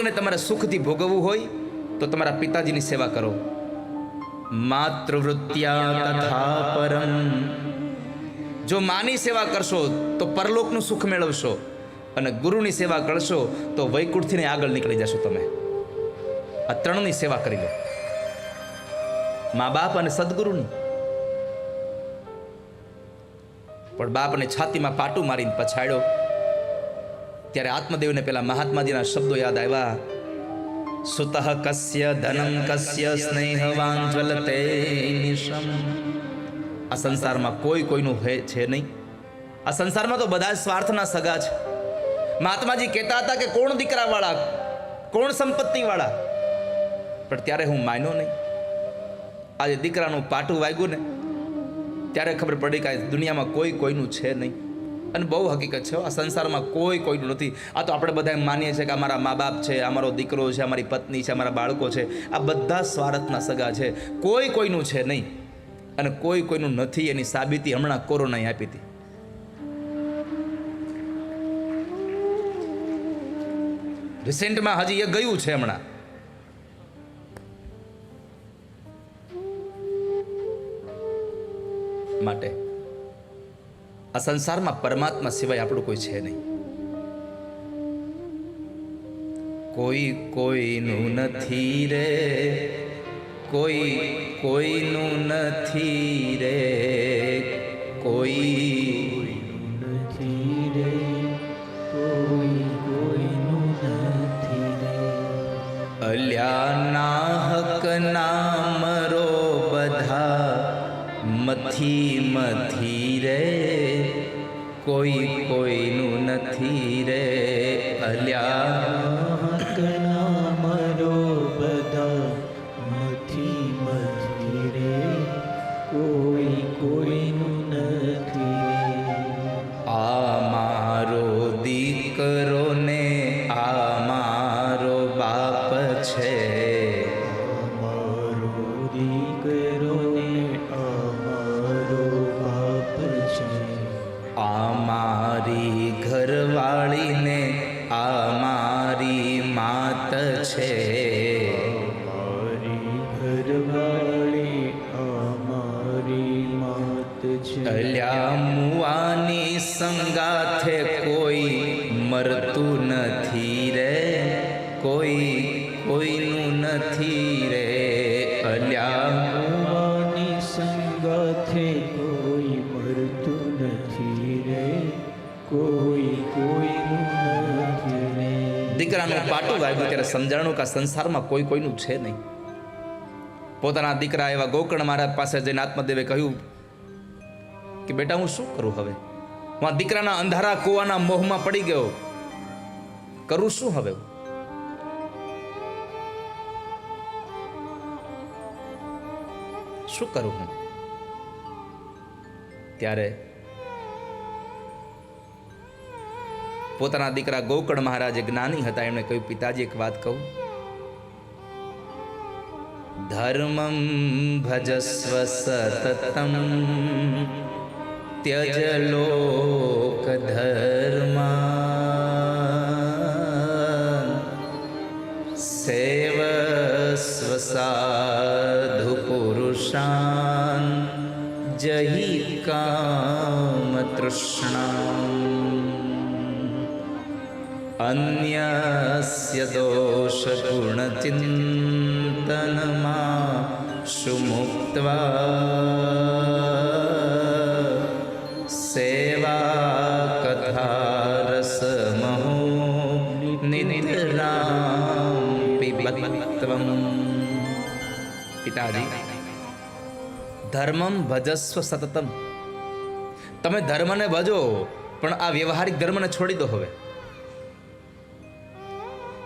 સુખને તમારે સુખથી ભોગવવું હોય તો તમારા પિતાજીની સેવા કરો. પરમ. જો માની સેવા કરશો તો પરલોકનું સુખ મેળવશો અને ગુરુની સેવા કરશો તો વૈકુંઠથી આગળ નીકળી જશો તમે. આ ત્રણની સેવા કરી લો. મા બાપ અને સદગુરુની. પણ બાપને છાતીમાં પાટું મારીને પછાડ્યો. ત્યારે આત્મદેવને પેલા મહાત્માજીના શબ્દો યાદ આવ્યા. સુતઃ કસ્ય ધનમ કસ્ય સ્નેહવાન જ્વલતે નિશમ. આ સંસારમાં કોઈ કોઈનું હે છે નહીં. આ સંસારમાં તો બધા જ સ્વાર્થના સગા છે. મહાત્માજી કહેતા હતા કે કોણ દીકરાવાળા, કોણ સંપત્તિવાળા? પણ ત્યારે હું માન્યો નહીં. આજે દીકરાનું પાટું વાગ્યું ને, ત્યારે ખબર પડી કે દુનિયામાં કોઈ કોઈનું છે નહીં. અને બહુ હકીકત છે આ સંસારમાં કોઈ કોઈનું નથી. આ તો આપણે બધા માનીએ છીએ કે અમારા મા બાપ છે અમારો દીકરો છે અમારી પત્ની છે અમારા બાળકો છે. આ બધા સ્વાર્થના સગા છે. કોઈ કોઈનું છે નહીં. અને કોઈ કોઈનું નથી એની સાબિતી હમણાં કોરોનાએ આપી હતી. રિસેન્ટમાં હજી એ ગયું છે હમણાં. માટે. આ સંસારમાં પરમાત્મા સિવાય આપણું કોઈ છે નહીં. કોઈ કોઈનું નથી રે, કોઈ કોઈનું નથી રે, કોઈ રે રે અલ્યાના હક નામરો બધા મથી મથી રે. કોઈ કોઈનું નથી રે અલ્યા ઘરવાળીને આ મારી માત છે. અમારી અમારી માત છે. અલ્યા મુવાની સંગાથે કોઈ મરતું નથી. દીકરાનું પાટું વાગ્યું ત્યારે સમજાણું કે સંસારમાં કોઈ કોઈનું છે નહીં. પોતાના દીકરા એવા ગોકર્ણ મહારાજ પાસે જઈને આત્મદેવે કહ્યું કે બેટા હું શું કરું હવે? હું આ દીકરાના અંધારા કુવાના મોહમાં પડી ગયો. કરું શું હવે? શું કરું હું? ત્યારે પોતાના દીકરા ગોકર્ણ મહારાજ જ્ઞાની હતા. એમણે કહ્યું, પિતાજી, એક વાત કહું. ધર્મમ ભજસ્વ સતતમ ત્યજ લોક સેવસ્વ સાધુ પુરુષાન જહી કામ તૃષ્ણા અન્યસ્ય દોષગુણચિંતનમાં સુમુક્ત્વા સેવા કથારસમહો નિનિદ્રામ પિબત્વમ પિતાજી ધર્મમ ભજસ્વ સતતમ તમે ધર્મને ભજો પણ આ વ્યવહારિક ધર્મને છોડી દો હવે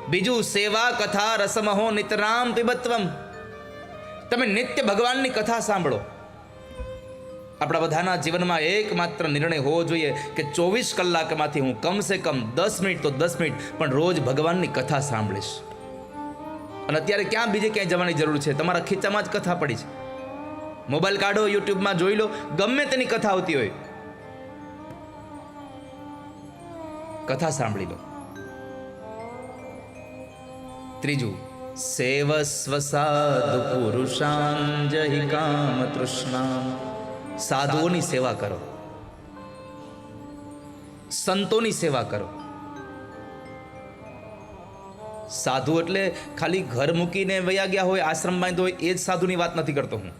બીજું સેવા કથા રસમહો નિતરામ પિબત્વમ. તમે નિત્ય ભગવાનની કથા સાંભળો. આપણા બધાના જીવનમાં એકમાત્ર નિર્ણય હોવો જોઈએ કે ચોવીસ કલાકમાંથી હું કમસે કમ દસ મિનિટ તો દસ મિનિટ પણ રોજ ભગવાનની કથા સાંભળીશ. અને અત્યારે ક્યાં બીજે ક્યાંય જવાની જરૂર છે? તમારા ખીચામાં જ કથા પડી છે. મોબાઈલ કાઢો, યુટ્યુબમાં જોઈ લો, ગમે તેની કથા આવતી હોય. કથા સાંભળી લો. ત્રીજું સેવસ્વ સાધુ પુરુષાંજહિ કામ તૃષ્ણા સાધુઓની સેવા કરો. સંતોની સેવા કરો. સાધુ એટલે ખાલી ઘર મૂકીને વયા ગયા હોય, આશ્રમ બાંધ્યો હોય, એ જ સાધુની વાત નથી કરતો હું.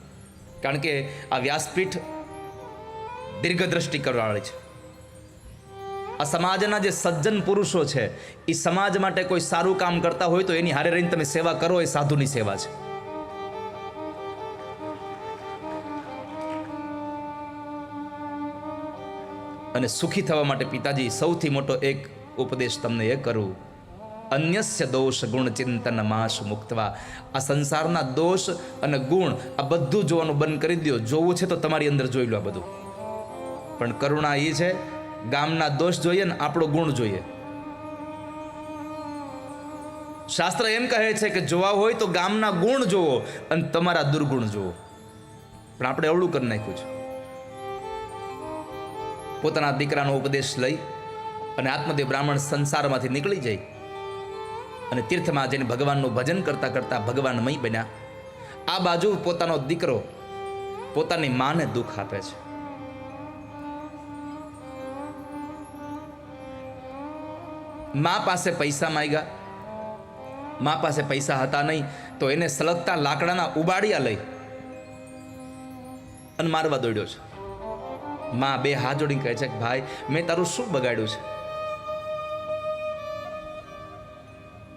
કારણ કે આ વ્યાસપીઠ દીર્ઘદ્રષ્ટિ કરવાવાળી છે. આ સમાજના જે સજ્જન પુરુષો છે, એ સમાજ માટે કોઈ સારું કામ કરતા હોય તો એની હારે રહીને તમે સેવા કરો, એ સાધુની સેવા છે. અને સુખી થવા માટે પિતાજી, સૌથી મોટો એક ઉપદેશ તમને એ કરું. અન્યસ્ય દોષ ગુણ ચિંતન માસ મુક્તવા. આ સંસારના દોષ અને ગુણ આ બધું જોવાનું બંધ કરી દો જોવું છે તો તમારી અંદર જોઈ લો આ બધું. પણ કરુણા એ છે ગામના દોષ જોઈએ ને આપણો ગુણ જોઈએ. શાસ્ત્ર એમ કહે છે કે જોવા હોય તો ગામના ગુણ જોવો અને તમારા દુર્ગુણ જોવો. પણ આપણે અવળું કરી નાખ્યું છે. પોતાના દીકરાનો ઉપદેશ લઈ અને આત્મદેવ બ્રાહ્મણ સંસારમાંથી નીકળી જાય. અને તીર્થમાં જઈને ભગવાનનું ભજન કરતા કરતા ભગવાનમય બન્યા. આ બાજુ પોતાનો દીકરો પોતાની માને દુઃખ આપે છે. મા પાસે પૈસા માંગ્યા. મા પાસે પૈસા હતા નહીં, તો એને સળગતા લાકડાના ઉબાડિયા લઈ અને મારવા દોડ્યો છે. માં બે હાથ જોડીને કહે છે કે, ભાઈ, મેં તારું શું બગાડ્યું છે?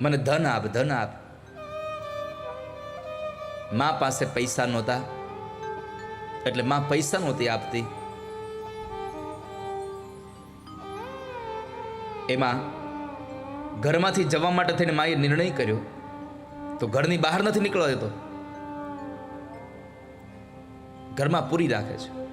મને ધન આપ ધન આપ. મા પાસે પૈસા નહોતા, એટલે મા પૈસા નહોતી આપતી. એમાં ઘરમાંથી જવા માટે થઈને માએ નિર્ણય કર્યો, તો ઘરની બહાર નથી નીકળવા દેતો. ઘરમાં પૂરી રાખે છે.